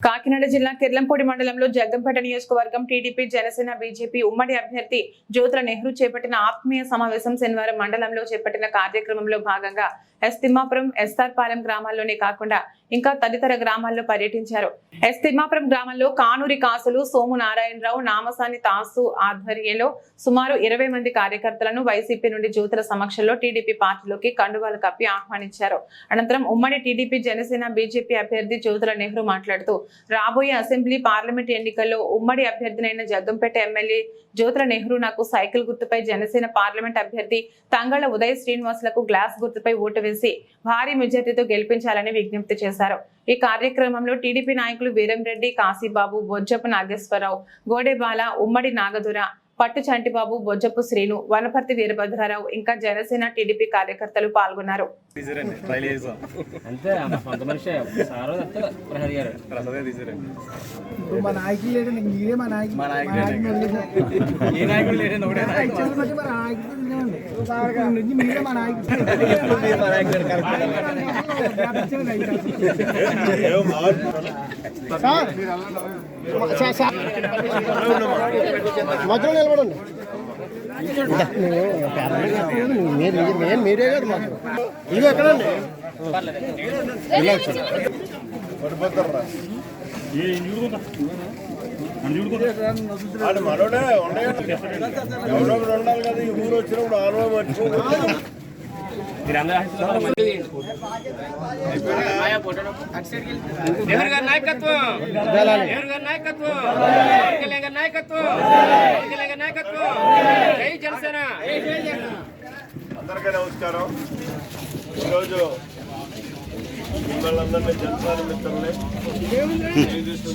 కాకినాడ జిల్లా కిర్లంపూడి మండలంలో జగ్గంపేట నియోజకవర్గం టీడీపీ జనసేన బీజేపీ ఉమ్మడి అభ్యర్థి జ్యోతుల నెహ్రూ చేపట్టిన ఆత్మీయ సమావేశం శనివారం మండలంలో చేపట్టిన కార్యక్రమంలో భాగంగా ఎస్ తిమ్మాపురం ఎస్ఆర్ పాలెం గ్రామాల్లోనే కాకుండా ఇంకా తదితర గ్రామాల్లో పర్యటించారు. ఎస్ తిమ్మాపురం గ్రామంలో కానూరి కాసులు సోము నారాయణరావు నామసాని తాసు ఆధ్వర్యంలో సుమారు ఇరవై మంది కార్యకర్తలను వైసీపీ నుండి జ్యోతుల సమక్షంలో టీడీపీ పార్టీలోకి కండువాలు కప్పి ఆహ్వానించారు. అనంతరం ఉమ్మడి టీడీపీ జనసేన బీజేపీ అభ్యర్థి జ్యోతుల నెహ్రూ మాట్లాడుతూ రాబోయే అసెంబ్లీ పార్లమెంట్ ఎన్నికల్లో ఉమ్మడి అభ్యర్థినైన జగ్గంపేట ఎమ్మెల్యే జ్యోతుల నెహ్రూ నాకు సైకిల్ గుర్తుపై జనసేన పార్లమెంట్ అభ్యర్థి తంగళ్ళ ఉదయ శ్రీనివాసులకు గ్లాస్ గుర్తుపై ఓటు వేసి భారీ మెజార్టీతో గెలిపించాలని విజ్ఞప్తి చేశారు. ఈ కార్యక్రమంలో టీడీపీ నాయకులు వీరంరెడ్డి కాశీబాబు బొజ్జపు నాగేశ్వరరావు గోడెబాల ఉమ్మడి నాగదుర పట్టు చంటిబాబు బొజ్జపు శ్రీను వనపర్తి వీరభద్రారావు ఇంకా జనసేన టీడీపీ కార్యకర్తలు పాల్గొన్నారు. మా మధ్యలో నిలబడండి మీరు మీరే కాదు మాకు ఇది ఎక్కడండి వాడు మనోడే ఉండేది ఎవరో ఉండాలి కదా ఈ ఊరు వచ్చినప్పుడు ఆనవ మర్చిపోకూడదు నెహ్రూ గారి నాయకత్వం. నెహ్రూ గారి నాయకత్వం. పవన్ కళ్యాణ్ గారి నాయకత్వం. పవన్ కళ్యాణ్ గారి నాయకత్వం. జై జనసేన. అందరికీ నమస్కారం. ఈరోజు మిమ్మల్ని అందరినీ జీవితాలు మిత్రులే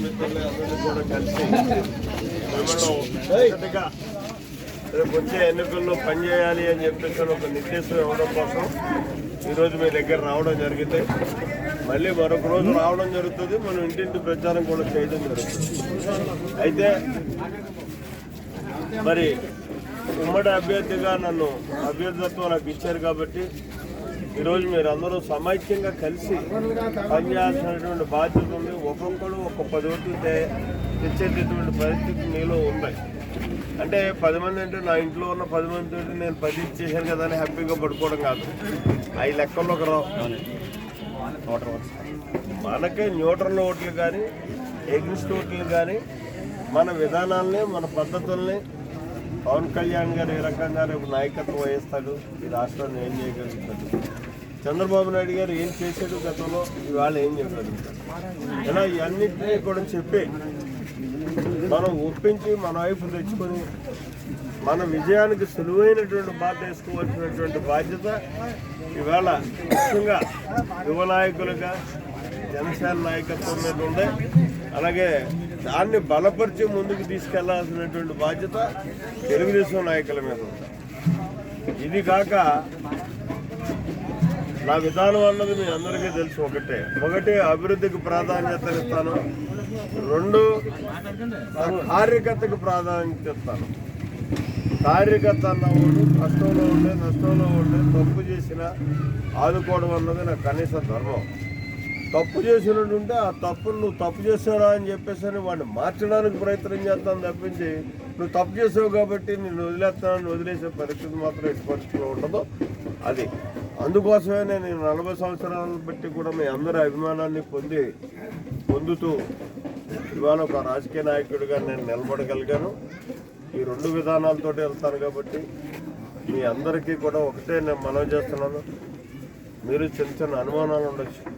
మిత్రులే అందరినీ కూడా కలిసి మిమ్మల్ని రేపు వచ్చే ఎన్నికల్లో పనిచేయాలి అని చెప్పేసి ఒక నిర్దేశం ఇవ్వడం కోసం ఈరోజు మీ దగ్గర రావడం జరిగింది. మళ్ళీ మరొక రోజు రావడం జరుగుతుంది. మనం ఇంటింటి ప్రచారం కూడా చేయడం జరుగుతుంది. అయితే మరి ఉమ్మడి అభ్యర్థిగా నన్ను అభ్యర్థిత్వం నాకు ఇచ్చారు కాబట్టి ఈరోజు మీరు అందరూ సమైక్యంగా కలిసి పనిచేయాల్సినటువంటి బాధ్యత ఉంది. ఒక్కొక్కరు ఒక్క పది ఓట్లు తెచ్చేటటువంటి పరిస్థితి మీలో ఉంది అంటే పది మంది అంటే నా ఇంట్లో ఉన్న పది మంది నేను పది ఇచ్చేసాను కదా అని హ్యాపీగా పడుకోవడం కాదు. అవి లెక్కల్లోకి రావు మనకే న్యూట్రల్ ఓట్లు కానీ ఎగ్నిస్ట్ ఓట్లు కానీ మన విధానాల్ని మన పద్ధతుల్ని పవన్ కళ్యాణ్ గారు ఏ రకంగా రేపు నాయకత్వం వహిస్తాడు ఈ రాష్ట్రాన్ని ఏం చేయగలుగుతాడు? చంద్రబాబు నాయుడు గారు ఏం చేశాడు గతంలో? ఇవాళ ఏం చెప్పగలుగుతాడు? ఇలా ఇవన్నింటినీ కూడా చెప్పి మనం ఒప్పించి మన వైపు తెచ్చుకొని మన విజయానికి సులువైనటువంటి బాధ వేసుకోవాల్సినటువంటి బాధ్యత ఇవాళ ముఖ్యంగా యువ నాయకులుగా జనసేన నాయకత్వం మీద ఉండే అలాగే దాన్ని బలపరిచి ముందుకు తీసుకెళ్ళాల్సినటువంటి బాధ్యత తెలుగుదేశం నాయకుల మీద ఉంది. ఇది కాక నా విధానం అన్నది మీ అందరికీ తెలుసు ఒకటే. ఒకటి అభివృద్ధికి ప్రాధాన్యత ఇస్తాను. రెండు కార్యకర్తకు ప్రాధాన్యత ఇస్తాను. కార్యకర్త అన్నవాడు కష్టంలో ఉండే నష్టంలో ఉండే తప్పు చేసిన ఆదుకోవడం అన్నది నాకు కనీస ధర్మం. తప్పు చేసినట్టు ఉంటే ఆ తప్పును నువ్వు తప్పు చేసావురా అని చెప్పేసి అని వాడిని మార్చడానికి ప్రయత్నం చేస్తాను తప్పించి నువ్వు తప్పు చేసావు కాబట్టి నేను వదిలేస్తానని వదిలేసే పరిస్థితి మాత్రం ఎట్టి పరిస్థితిలో ఉండదు. అది. అందుకోసమే నేను నలభై సంవత్సరాలను బట్టి కూడా మీ అందరి అభిమానాన్ని పొంది పొందుతూ ఇవాళ ఒక రాజకీయ నాయకుడిగా నేను నిలబడగలిగాను. ఈ రెండు విధానాలతో వెళ్తాను కాబట్టి మీ అందరికీ కూడా ఒకటే నేను మనం చేస్తున్నాను. మీరు చిన్న చిన్న అనుమానాలు ఉండొచ్చు.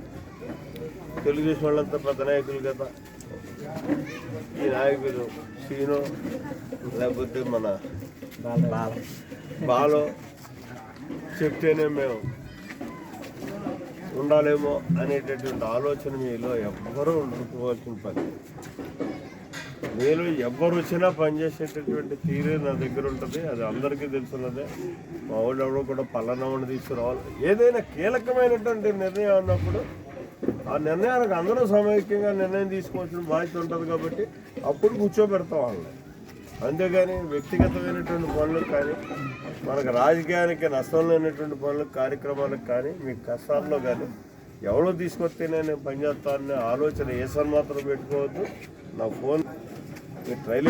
తెలుగుదేశం వాళ్ళంతా పెద్ద నాయకులు కదా. ఈ నాయకులు సీను లేకపోతే మన బాలో. చెప్తేనే మేము ఉండాలేమో అనేటటువంటి ఆలోచన మీలో ఎవ్వరూ ఉండుకోవాల్సిన పని మీలో ఎవ్వరు వచ్చినా పనిచేసేటటువంటి తీరే నా దగ్గర ఉంటుంది అది అందరికీ తెలుసున్నదే. మా వాళ్ళు ఎవరో కూడా పల్లనవ్వని తీసుకురావాలి. ఏదైనా కీలకమైనటువంటి నిర్ణయం అన్నప్పుడు ఆ నిర్ణయానికి అందరూ సమైక్యంగా నిర్ణయం తీసుకోవాల్సిన బాధ్యత ఉంటుంది కాబట్టి అప్పుడు కూర్చోబెడతాం వాళ్ళని. అంతేగాని వ్యక్తిగతమైనటువంటి పనులకు కానీ మనకు రాజకీయానికి నష్టం లేనటువంటి పనులకు కార్యక్రమాలకు కానీ మీ కష్టాల్లో కానీ ఎవరో తీసుకొస్తేనే నేను పనిచేస్తాననే ఆలోచన ఏ మాత్రం పెట్టుకోవద్దు. నా ఫోన్ మీ ట్రైల్